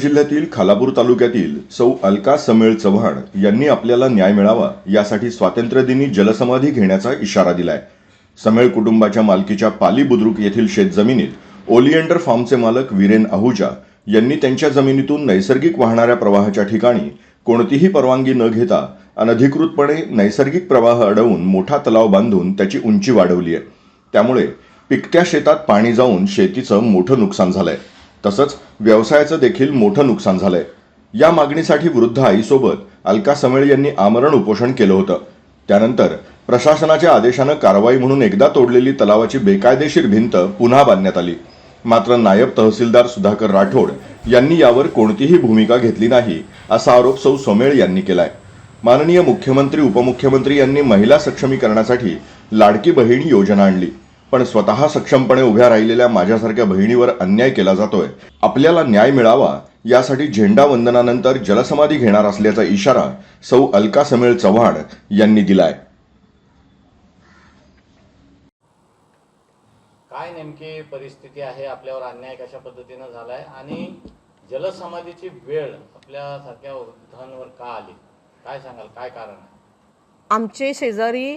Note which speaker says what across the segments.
Speaker 1: जिल्ह्यातील खालापूर तालुक्यातील सौ अलका समेळ चव्हाण यांनी आपल्याला न्याय मिळावा यासाठी स्वातंत्र्यदिनी जलसमाधी घेण्याचा इशारा दिलाय. समेळ कुटुंबाच्या मालकीच्या पाली बुद्रुक येथील शेतजमिनीत ओलिएंडर फार्मचे मालक वीरेन आहुजा यांनी त्यांच्या जमिनीतून नैसर्गिक वाहणाऱ्या प्रवाहाच्या ठिकाणी कोणतीही परवानगी न घेता अनधिकृतपणे नैसर्गिक प्रवाह अडवून मोठा तलाव बांधून त्याची उंची वाढवली आहे. त्यामुळे पिकत्या शेतात पाणी जाऊन शेतीचं मोठं नुकसान झालंय. तसंच व्यवसायाचं देखील मोठं नुकसान झालंय. या मागणीसाठी वृद्ध आईसोबत अलका समेळ यांनी आमरण उपोषण केलं होतं. त्यानंतर प्रशासनाच्या आदेशानं कारवाई म्हणून एकदा तोडलेली तलावाची बेकायदेशीर भिंत पुन्हा बांधण्यात आली. मात्र नायब तहसीलदार सुधाकर राठोड यांनी यावर कोणतीही भूमिका घेतली नाही असा आरोप सौ सोमेळ यांनी केलाय. माननीय मुख्यमंत्री उपमुख्यमंत्री यांनी महिला सक्षमीकरणासाठी लाडकी बहीण योजना आणली. पण स्वतः सक्षमपणे उभ्या राहिलेल्या माझ्यासारख्या बहिणीवर अन्याय केला जातोय. आपल्याला न्याय मिळावा यासाठी झेंडा वंदनानंतर जलसमाधी घेणार असल्याचा इशारा सौ अलका समेळ चव्हाण यांनी दिलाय.
Speaker 2: काय नेमकी परिस्थिती आहे? आपल्यावर अन्याय कशा पद्धतीनं झालाय? आणि जलसमाधीची वेळ आपल्यासारख्या वृद्धांवर का आली? काय सांगाल? काय कारण आहे?
Speaker 3: आमचे शेजारी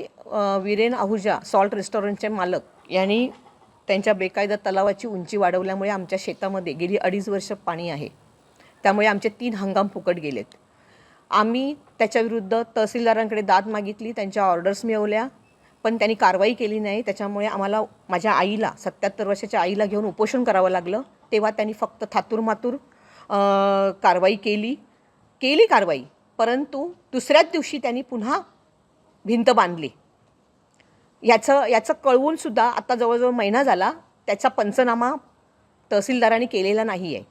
Speaker 3: वीरेन आहुजा सॉल्ट रेस्टॉरंटचे मालक यांनी त्यांच्या बेकायदा तलावाची उंची वाढवल्यामुळे आमच्या शेतामध्ये गेली अडीच वर्ष पाणी आहे. त्यामुळे आमचे तीन हंगाम फुकट गेलेत. आम्ही त्याच्याविरुद्ध तहसीलदारांकडे दाद मागितली त्यांच्या ऑर्डर्स मिळवल्या पण त्यांनी कारवाई केली नाही. त्याच्यामुळे आम्हाला माझ्या आईला सत्याहत्तर वर्षाच्या आईला घेऊन उपोषण करावं लागलं. तेव्हा त्यांनी फक्त थातूर मातूर कारवाई केली. केली कारवाई परंतु दुसऱ्याच दिवशी त्यांनी पुन्हा भिंत बांधली. याचं याचं कळवूनसुद्धा आता जवळजवळ महिना झाला त्याचा पंचनामा तहसीलदारांनी केलेला नाही आहे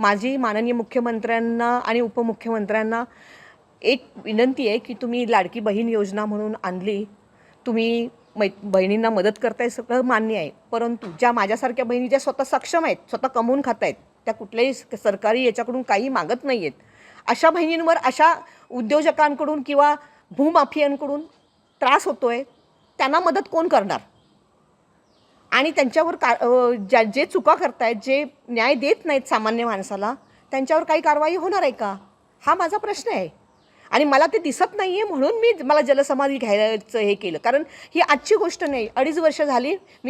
Speaker 3: माझी माननीय मुख्यमंत्र्यांना आणि उपमुख्यमंत्र्यांना एक विनंती आहे की तुम्ही लाडकी बहीण योजना म्हणून आणली तुम्ही मै बहिणींना मदत करताय सगळं मान्य आहे परंतु ज्या माझ्यासारख्या बहिणी ज्या स्वतः सक्षम आहेत स्वतः कमवून खात आहेत त्या कुठल्याही सरकारी याच्याकडून काही मागत नाही आहेत अशा बहिणींवर अशा उद्योजकांकडून किंवा भूमाफियांकडून त्रास होतो आहे त्यांना मदत कोण करणार? आणि त्यांच्यावर का ज्या जे चुका करतायत जे न्याय देत नाहीत सामान्य माणसाला त्यांच्यावर काही कारवाई होणार आहे का? हा माझा प्रश्न आहे. आणि मला ते दिसत नाही आहे म्हणून मी मला जलसमाधी घ्यायचं हे केलं. कारण ही आजची गोष्ट नाही. अडीच वर्ष झाली मी